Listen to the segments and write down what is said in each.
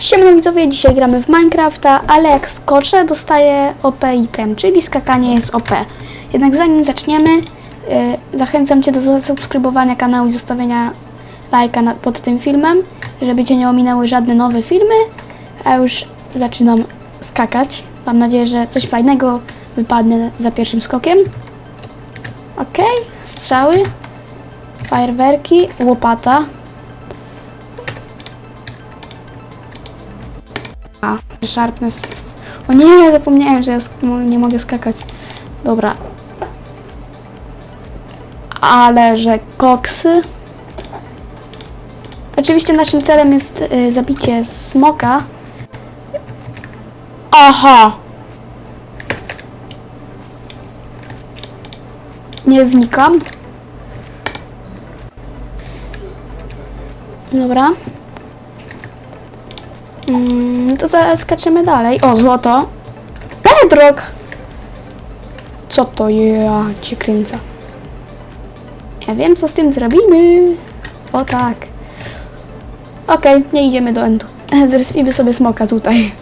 Siemano widzowie, dzisiaj gramy w Minecrafta, ale jak skoczę, dostaję OP item, czyli skakanie jest OP. Jednak zanim zaczniemy, yy, zachęcam Cię do zasubskrybowania kanału i zostawienia lajka nad, pod tym filmem, żeby Cię nie ominęły żadne nowe filmy, a już zaczynam skakać. Mam nadzieję, że coś fajnego wypadnie za pierwszym skokiem. Ok, strzały, fajerwerki, łopata. A, sharpness. O nie, zapomniałem, że ja nie mogę skakać. Dobra. Ale że koksy. Oczywiście naszym celem jest y, zabicie smoka. Aha! Nie wnikam. Dobra. Mm, to zaskaczymy dalej. O, złoto. Bedrock! Co to ja cię kręcę? Ja wiem, co z tym zrobimy. O tak. Okej, nie idziemy do endu. Zrespimy sobie smoka tutaj.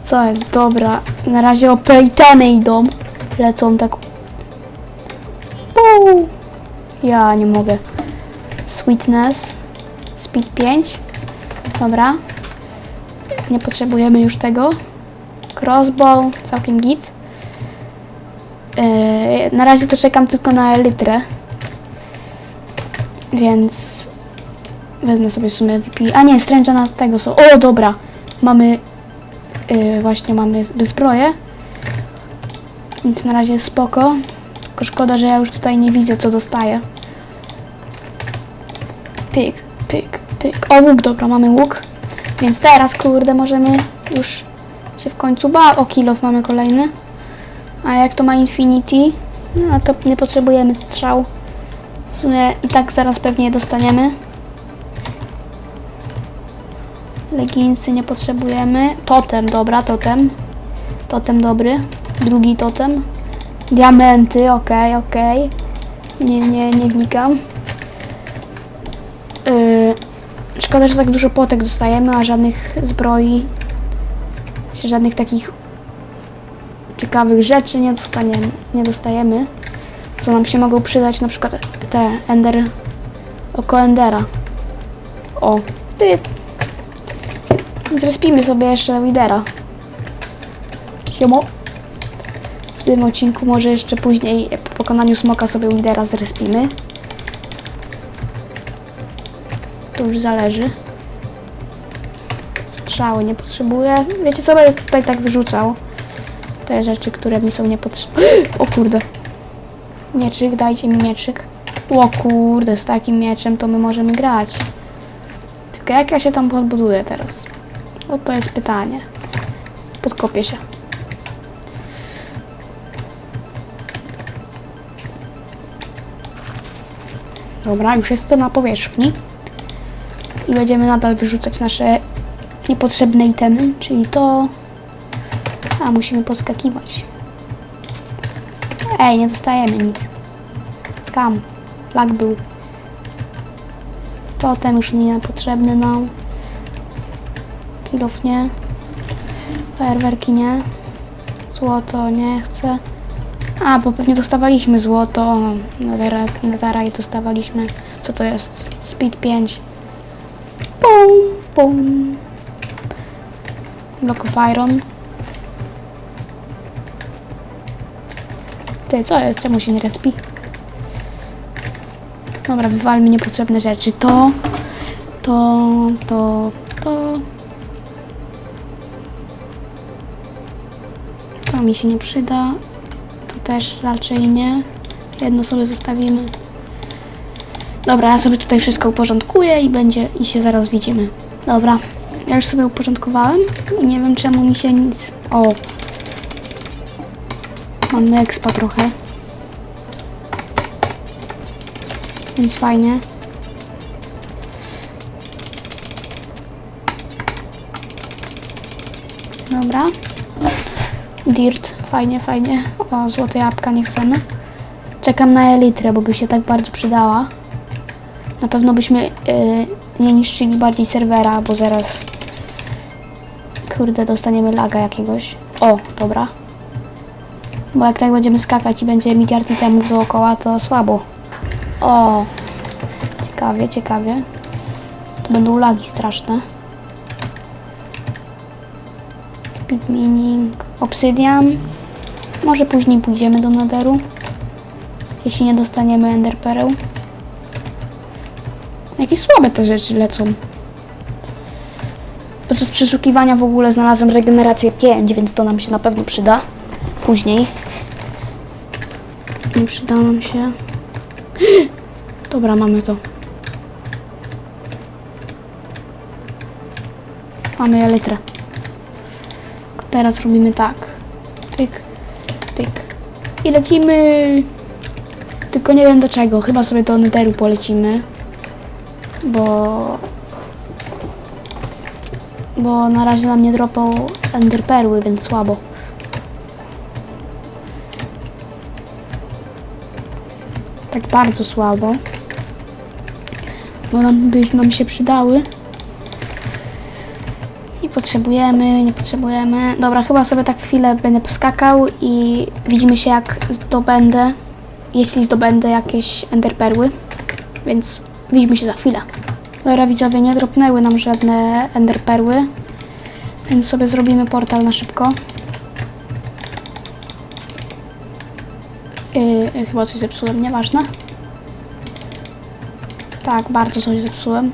Co jest? Dobra. Na razie opejtemy idą. Lecą tak. Puu. Ja nie mogę. Sweetness. Speed 5. Dobra. Nie potrzebujemy już tego. Crossbow, całkiem git. Yy, na razie to czekam tylko na elytrę. Więc wezmę sobie w sumie VP. A nie, stręcza na tego są. O, dobra. Mamy yy, właśnie mamy zbroję. Więc na razie jest spoko. Tylko szkoda, że ja już tutaj nie widzę co dostaję. Pyk, pyk, pyk. O, łuk, dobra, mamy łuk. Więc teraz, kurde, możemy już się w końcu ba... O, kilof mamy kolejny. A jak to ma Infinity, no to nie potrzebujemy strzał. W sumie i tak zaraz pewnie je dostaniemy. Leginsy nie potrzebujemy. Totem, dobra, totem. Totem dobry. Drugi totem. Diamenty, okej, okej. Nie, nie, nie wnikam. Yy, Szkoda, że tak dużo potek dostajemy, a żadnych zbroi, czy żadnych takich ciekawych rzeczy nie dostaniemy, nie dostajemy. Co nam się mogą przydać, na przykład te Ender, oko Endera. O, ty. Zrespimy sobie jeszcze Widera. Siemo. W tym odcinku może jeszcze później po pokonaniu smoka sobie Widera zrespimy. To już zależy. Strzały nie potrzebuję. Wiecie co, będę tutaj tak wyrzucał. Te rzeczy, które mi są niepotrzebne. O kurde. Mieczyk, dajcie mi mieczyk. O kurde, z takim mieczem to my możemy grać. Tylko jak ja się tam podbuduję teraz? O to jest pytanie. Podkopię się. Dobra, już jestem na powierzchni i będziemy nadal wyrzucać nasze niepotrzebne itemy, czyli to... A, musimy podskakiwać. Ej, nie dostajemy nic. Skam. Lag był. Totem już nie potrzebny nam. Kilof nie. Fajerwerki nie. Złoto nie chcę. A, bo pewnie dostawaliśmy złoto. Netherite dostawaliśmy. Co to jest? Speed 5. Pum, pum. Block of Iron. Ty, co jest? Czemu się nie respi? Dobra, wywalmy niepotrzebne rzeczy. To, to, to, to. To mi się nie przyda. To też raczej nie. Jedno sobie zostawimy. Dobra, ja sobie tutaj wszystko uporządkuję i będzie i się zaraz widzimy. Dobra, ja już sobie uporządkowałem i nie wiem czemu mi się nic... O! Mamy expa trochę. Więc fajnie. Dobra. Dirt, fajnie, fajnie. O, złote jabłka nie chcemy. Czekam na elitrę, bo by się tak bardzo przydała. Na pewno byśmy y, nie niszczyli bardziej serwera, bo zaraz kurde, dostaniemy laga jakiegoś. O, dobra. Bo jak tak będziemy skakać i będzie miliard itemów dookoła, to słabo. O, ciekawie, ciekawie. To będą lagi straszne. Speed mining, obsydian. Może później pójdziemy do naderu. Jeśli nie dostaniemy ender pereł. Jakie słabe te rzeczy lecą. Podczas przeszukiwania w ogóle znalazłem regenerację 5, więc to nam się na pewno przyda. Później. Nie przyda nam się. Dobra, mamy to. Mamy elytrę. Teraz robimy tak. Tyk, tyk. I lecimy. Tylko nie wiem do czego. Chyba sobie do netheru polecimy. Bo... Bo na razie nam nie dropał ender perły, więc słabo. Tak bardzo słabo. Bo nam byś nam się przydały. Nie potrzebujemy, nie potrzebujemy. Dobra, chyba sobie tak chwilę będę poskakał i widzimy się jak zdobędę, jeśli zdobędę jakieś enderperły. Więc widzimy się za chwilę. Dobra widzowie, nie dropnęły nam żadne enderperły, więc sobie zrobimy portal na szybko. Yy, chyba coś zepsułem, nieważne. Tak, bardzo coś zepsułem.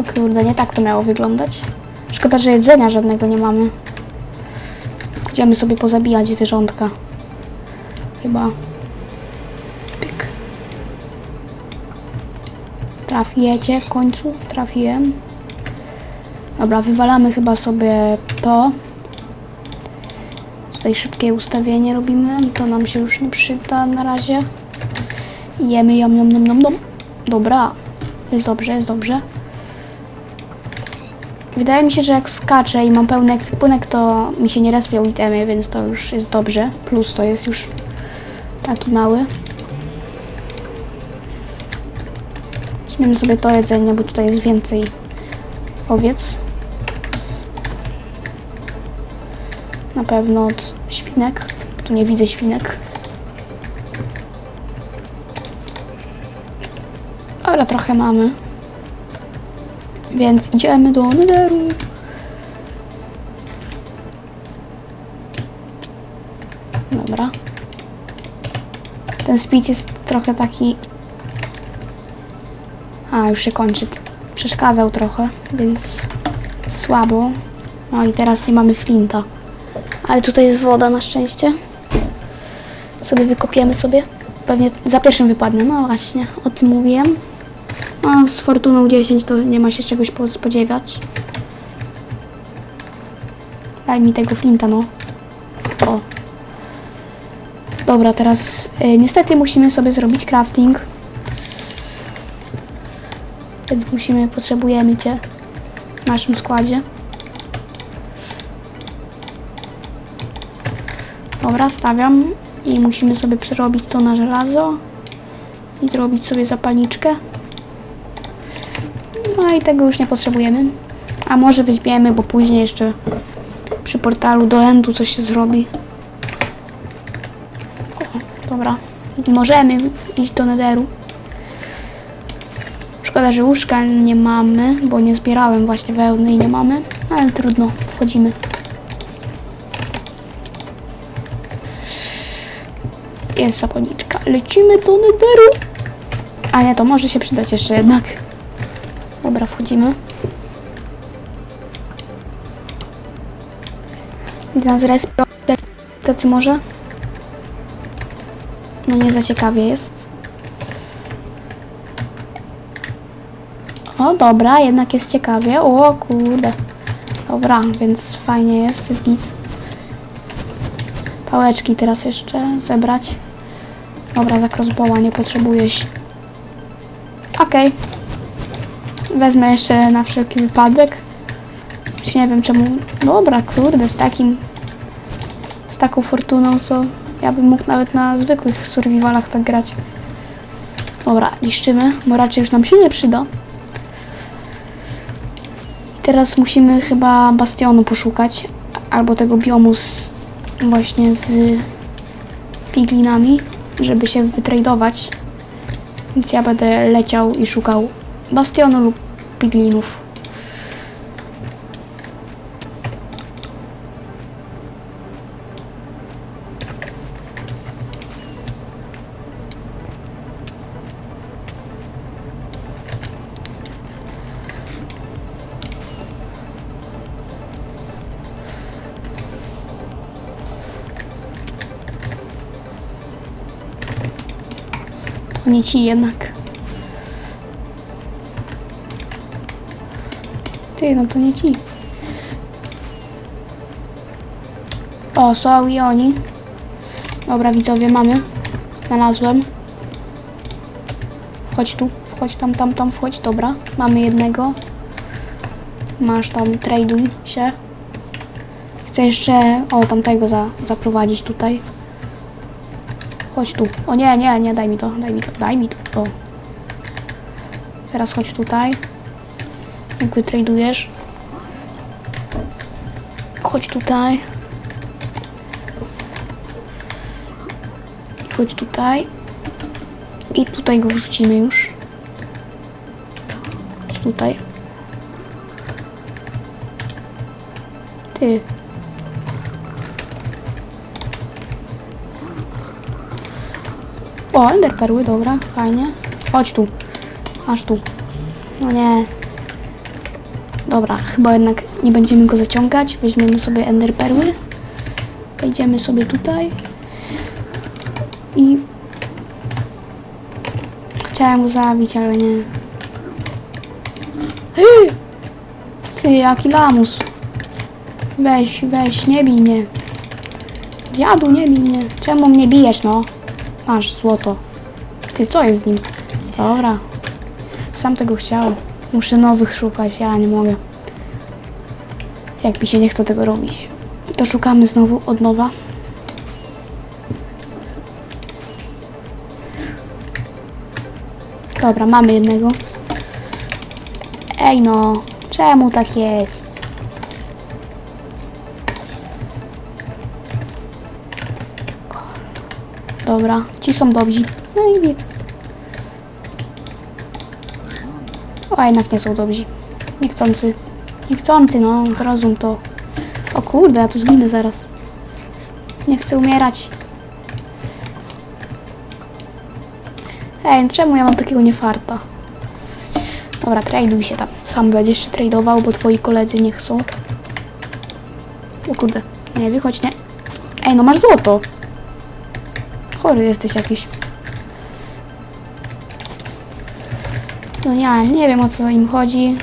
O kurde, nie tak to miało wyglądać. Szkoda, że jedzenia żadnego nie mamy. Idziemy sobie pozabijać zwierzątka. Chyba. Pyk. Trafiecie w końcu? Trafiłem. Dobra, wywalamy chyba sobie to. Tutaj szybkie ustawienie robimy. To nam się już nie przyda na razie. Jemy jom, jom, jom, jom, jom. Dobra. Jest dobrze, jest dobrze. Wydaje mi się, że jak skaczę i mam pełny ekwipunek, to mi się nie respią itemy, więc to już jest dobrze. Plus to jest już taki mały. Weźmiemy sobie to jedzenie, bo tutaj jest więcej owiec. Na pewno od świnek. Tu nie widzę świnek. Dobra, trochę mamy. Więc idziemy do Netheru. Dobra. Ten speed jest trochę taki... A, już się kończy. Przeszkadzał trochę, więc słabo. No i teraz nie mamy flinta. Ale tutaj jest woda na szczęście. Sobie wykopiemy sobie. Pewnie za pierwszym wypadnie. No właśnie, o tym mówiłem. No, z Fortuną 10 to nie ma się czegoś po- spodziewać. Daj mi tego flinta, no. O. Dobra, teraz y, niestety musimy sobie zrobić crafting. Więc musimy, potrzebujemy Cię w naszym składzie. Dobra, stawiam i musimy sobie przerobić to na żelazo i zrobić sobie zapalniczkę. No i tego już nie potrzebujemy. A może weźmiemy, bo później jeszcze przy portalu do endu coś się zrobi. O, dobra. Możemy iść do netheru. Szkoda, że łóżka nie mamy, bo nie zbierałem właśnie wełny i nie mamy. Ale trudno, wchodzimy. Jest zapalniczka. Lecimy do netheru. A nie, to może się przydać jeszcze jednak. Dobra, wchodzimy. Nas respią tacy może? No nie za ciekawie jest. O, dobra, jednak jest ciekawie. O, kurde. Dobra, więc fajnie jest, jest git. Pałeczki teraz jeszcze zebrać. Dobra, za crossbowa nie potrzebujesz. Okej. Wezmę jeszcze na wszelki wypadek. Choć nie wiem czemu. Dobra, kurde, z takim. Z taką fortuną, co ja bym mógł nawet na zwykłych survivalach tak grać. Dobra, niszczymy, bo raczej już nam się nie przyda. Teraz musimy chyba bastionu poszukać, albo tego biomu z, właśnie z piglinami, żeby się wytradować. Więc ja będę leciał i szukał bastionu lub piglinów. To nie ci jednak. Ty, no to nie ci. O, są i oni. Dobra, widzowie, mamy. Znalazłem. Wchodź tu, wchodź tam, tam, tam, wchodź. Dobra, mamy jednego. Masz tam, traduj się. Chcę jeszcze, o, tamtego za, zaprowadzić tutaj. Chodź tu. O nie, nie, nie, daj mi to, daj mi to, daj mi to. O. Teraz chodź tutaj. Jak wytradujesz. Chodź tutaj. Chodź tutaj. I tutaj go wrzucimy już. Tutaj. Ty. O, ender perły, dobra, fajnie. Chodź tu. Masz tu. No nie. Dobra, chyba jednak nie będziemy go zaciągać. Weźmiemy sobie ender perły. Wejdziemy sobie tutaj. I... Chciałem go zabić, ale nie. Ty, jaki lamus. Weź, weź, nie bij mnie. Dziadu, nie bij mnie. Czemu mnie bijesz, no? Masz złoto. Ty, co jest z nim? Dobra. Sam tego chciał. Muszę nowych szukać, ja nie mogę. Jak mi się nie chce tego robić. To szukamy znowu od nowa. Dobra, mamy jednego. Ej no, czemu tak jest? Dobra, ci są dobrzy. No i git. O, jednak nie są dobrzy. Niechcący. Niechcący, no, zrozum to. O kurde, ja tu zginę zaraz. Nie chcę umierać. Ej, czemu ja mam takiego niefarta? Dobra, traduj się tam. Sam będziesz jeszcze tradował, bo twoi koledzy nie chcą. O kurde. Nie, wychodź, nie. Ej, no masz złoto. Chory jesteś jakiś. No ja nie wiem o co im chodzi.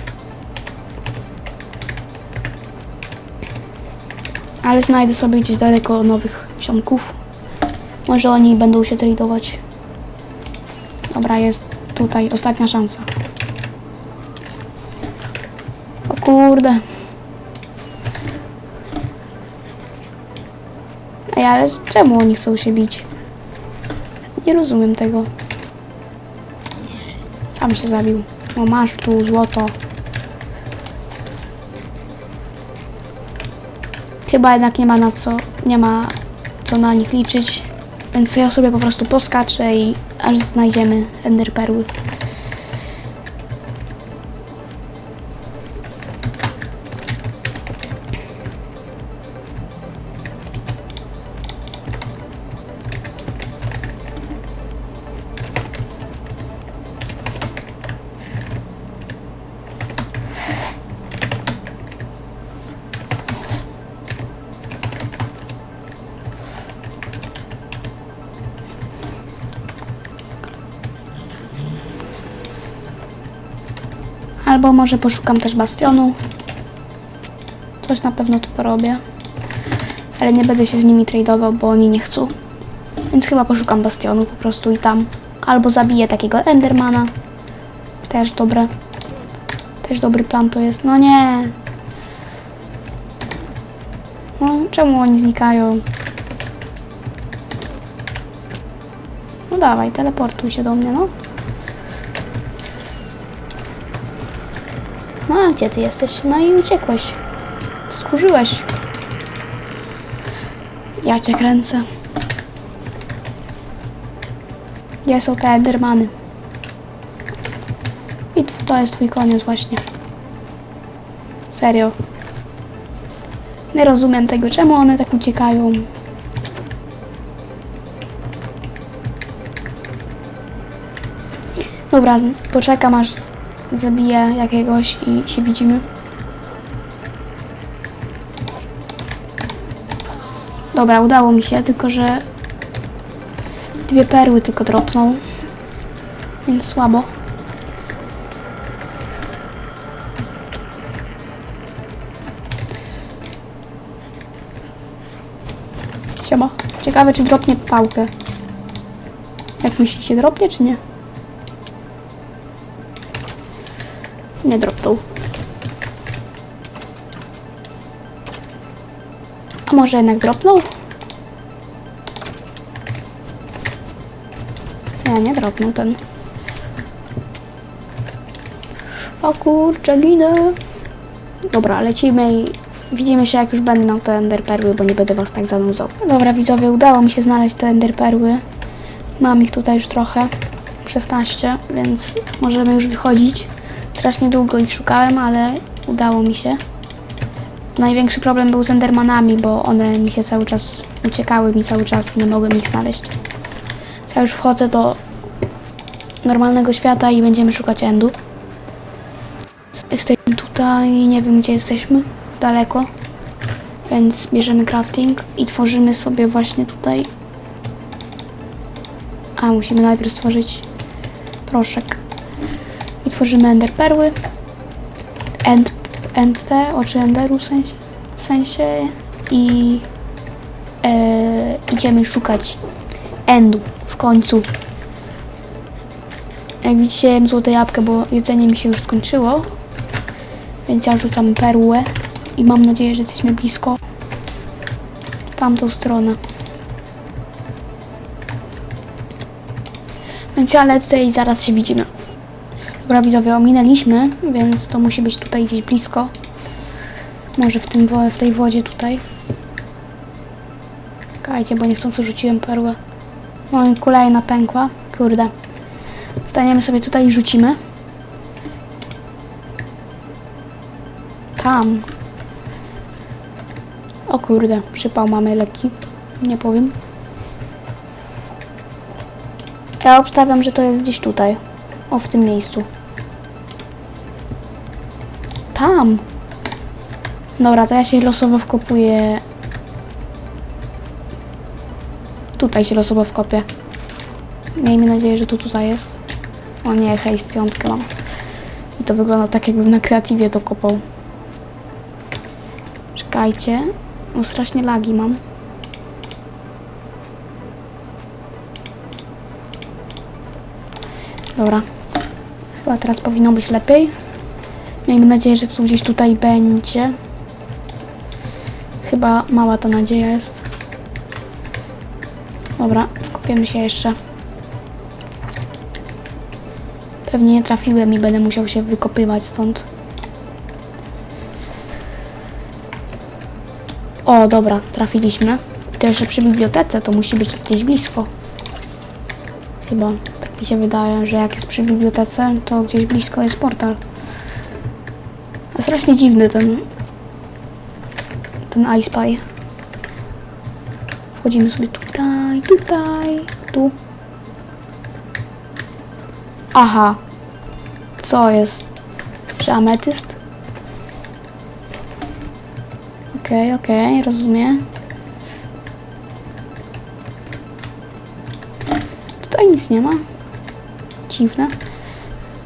Ale znajdę sobie gdzieś daleko nowych ziomków. Może oni będą się tradować. Dobra, jest tutaj ostatnia szansa. O kurde. Ej, ale czemu oni chcą się bić? Nie rozumiem tego. Sam się zabił. No masz tu złoto. Chyba jednak nie ma na co, nie ma co na nich liczyć. Więc ja sobie po prostu poskaczę i aż znajdziemy ender Albo może poszukam też bastionu. Coś na pewno tu porobię. Ale nie będę się z nimi tradował, bo oni nie chcą. Więc chyba poszukam bastionu po prostu i tam. Albo zabiję takiego endermana. Też dobre. Też dobry plan to jest. No nie. No, czemu oni znikają? No dawaj, teleportuj się do mnie, no. No a gdzie ty jesteś? No i uciekłeś. Skurzyłeś. Ja cię kręcę. Gdzie są te Endermany? I to jest twój koniec właśnie. Serio. Nie rozumiem tego, czemu one tak uciekają. Dobra, poczekam aż zabiję jakiegoś i się widzimy. Dobra, udało mi się, tylko że dwie perły tylko dropną. Więc słabo. Siema. Ciekawe, czy dropnie pałkę. Jak myślicie, dropnie, czy nie? Nie dropnął. A może jednak dropnął? Nie, nie dropnął ten. O kurczę, ginę. Dobra, lecimy i widzimy się jak już miał te enderperły, bo nie będę was tak zanudzał. Dobra widzowie, udało mi się znaleźć te enderperły. Mam ich tutaj już trochę. 16, więc możemy już wychodzić. Strasznie długo ich szukałem, ale udało mi się. Największy problem był z endermanami, bo one mi się cały czas uciekały mi cały czas i nie mogłem ich znaleźć. Ja już wchodzę do normalnego świata i będziemy szukać endu. Jesteśmy tutaj, nie wiem gdzie jesteśmy, daleko. Więc bierzemy crafting i tworzymy sobie właśnie tutaj. A, musimy najpierw stworzyć proszek. Tworzymy ender perły. End, end te, oczy enderu w sensie. W sensie I e, idziemy szukać endu w końcu. Jak widzicie, jem złote jabłkę, bo jedzenie mi się już skończyło. Więc ja rzucam perłę i mam nadzieję, że jesteśmy blisko tamtą stronę. Więc ja lecę i zaraz się widzimy. Dobra, widzowie, ominęliśmy, więc to musi być tutaj gdzieś blisko. Może w, tym w tej wodzie tutaj. Czekajcie, bo niechcąco rzuciłem perłę. No i kolejna pękła. Kurde. Staniemy sobie tutaj i rzucimy. Tam. O kurde, przypał mamy lekki. Nie powiem. Ja obstawiam, że to jest gdzieś tutaj. O, w tym miejscu. Tam. Dobra, to ja się losowo wkopuję. Tutaj się losowo wkopię. Miejmy nadzieję, że to tutaj jest. O nie, hejst piątkę mam. I to wygląda tak, jakbym na kreatywie to kopał. Czekajcie. No strasznie lagi mam. Dobra. Chyba teraz powinno być lepiej. Miejmy nadzieję, że tu gdzieś tutaj będzie. Chyba mała ta nadzieja jest. Dobra, wkopiemy się jeszcze. Pewnie nie trafiłem i będę musiał się wykopywać stąd. O, dobra, trafiliśmy. To jeszcze przy bibliotece, to musi być gdzieś blisko. Chyba, tak mi się wydaje, że jak jest przy bibliotece, to gdzieś blisko jest portal. Strasznie dziwny ten... ten iSpy. Wchodzimy sobie tutaj, tutaj, tu. Aha. Co jest? Czy ametyst? Okej, okej, rozumiem. Tutaj nic nie ma. Dziwne.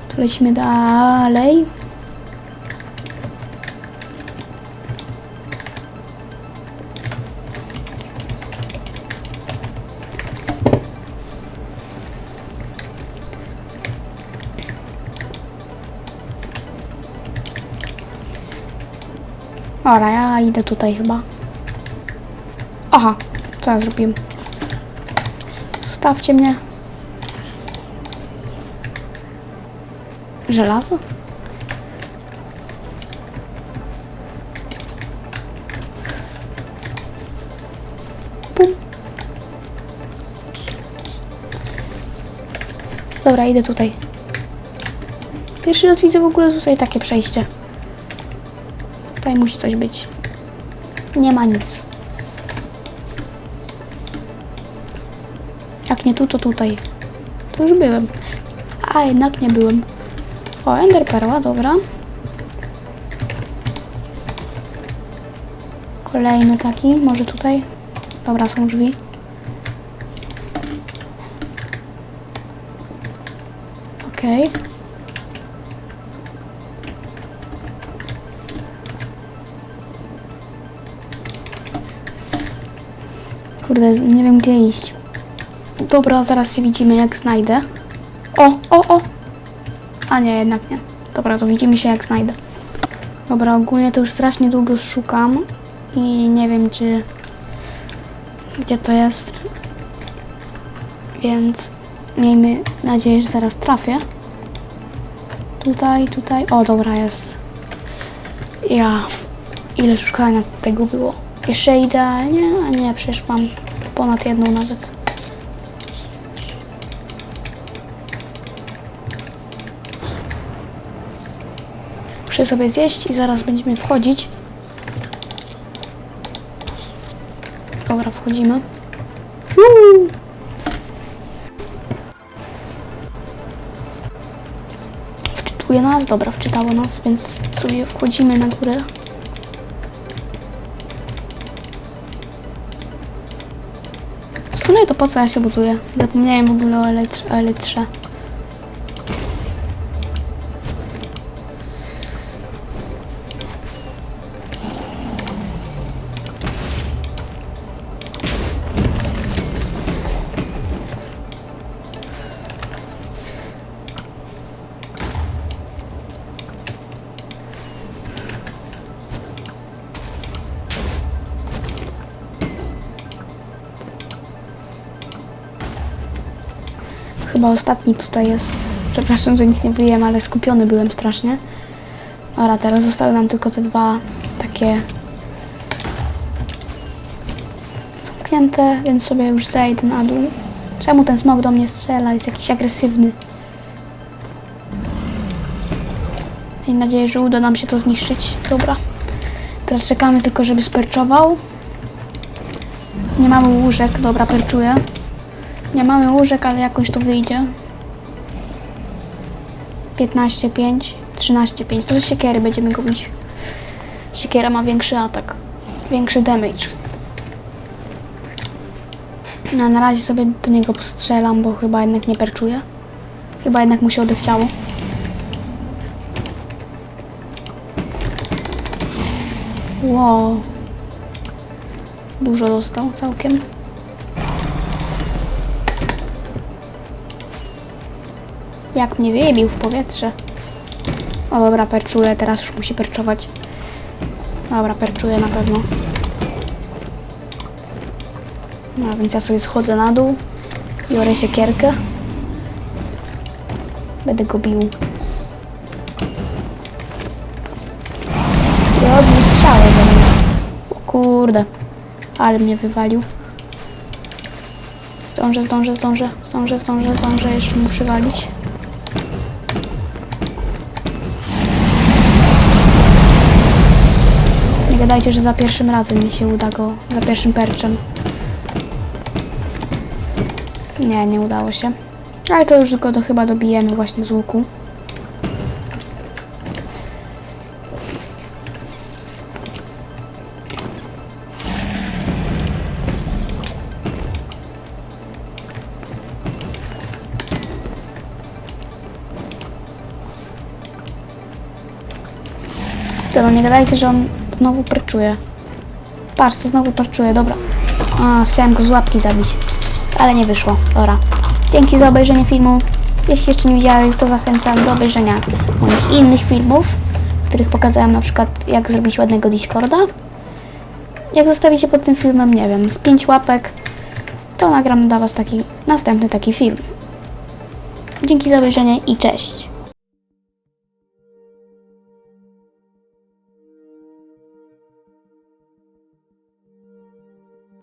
Tu lecimy dalej. Ora, ja idę tutaj chyba. Aha, co ja zrobiłem? Stawcie mnie. Żelazo? Pum. Dobra, idę tutaj. Pierwszy raz widzę w ogóle tutaj takie przejście. Tutaj musi coś być. Nie ma nic. Jak nie tu, to tutaj. Tu już byłem. A, jednak nie byłem. O, Ender Perła, dobra. Kolejny taki, może tutaj. Dobra, są drzwi. Okej. Kurde, nie wiem gdzie iść. Dobra, zaraz się widzimy jak znajdę. O, o, o! A nie, jednak nie. Dobra, to widzimy się jak znajdę. Dobra, ogólnie to już strasznie długo szukam i nie wiem czy gdzie to jest. Więc miejmy nadzieję, że zaraz trafię. Tutaj, tutaj. O, dobra, jest. Ja. Ile szukania tego było? Jeszcze idealnie? A nie, przecież mam ponad jedną nawet. Muszę sobie zjeść i zaraz będziemy wchodzić. Dobra, wchodzimy. Uuu. Wczytuje nas, dobra, wczytało nas, więc sobie wchodzimy na górę. W sumie to po co ja się buduję? Zapomniałem w ogóle o elitrze. Chyba ostatni tutaj jest. Przepraszam, że nic nie wyjem, ale skupiony byłem strasznie. Dobra, teraz zostały nam tylko te dwa takie zamknięte, więc sobie już zejdę na dół. Czemu ten smok do mnie strzela? Jest jakiś agresywny. Mam nadzieję, że uda nam się to zniszczyć. Dobra. Teraz czekamy tylko, żeby sperczował. Nie mamy łóżek. Dobra, perczuję. Nie mamy łóżek, ale jakoś to wyjdzie. 15-5, 13-5. To z siekiery będziemy go bić. Siekiera ma większy atak. Większy damage. No, na razie sobie do niego postrzelam, bo chyba jednak nie perczuje. Chyba jednak mu się odechciało. Wow. Dużo dostał całkiem. Jak mnie wyjebił w powietrze. O dobra, perczuje, teraz już musi perczować. Dobra, perczuje na pewno. No więc ja sobie schodzę na dół. Biorę siekierkę. Będę go bił. I odbił strzały do mnie. O kurde. Ale mnie wywalił. Zdążę, zdążę, zdążę, zdążę, zdążę, zdążę jeszcze mu przywalić. Nie gadajcie, że za pierwszym razem mi się uda go, za pierwszym perczem. Nie, nie udało się. Ale to już go do, chyba dobijemy właśnie z łuku. To no nie gadajcie, że on znowu perczuje. Patrz, co znowu perczuje, dobra. A, chciałem go z łapki zabić. Ale nie wyszło, dobra. Dzięki za obejrzenie filmu. Jeśli jeszcze nie widziałeś, to zachęcam do obejrzenia moich innych filmów, w których pokazałem na przykład jak zrobić ładnego Discorda. Jak zostawicie pod tym filmem, nie wiem, z 5 łapek, to nagram dla Was taki następny taki film. Dzięki za obejrzenie i cześć.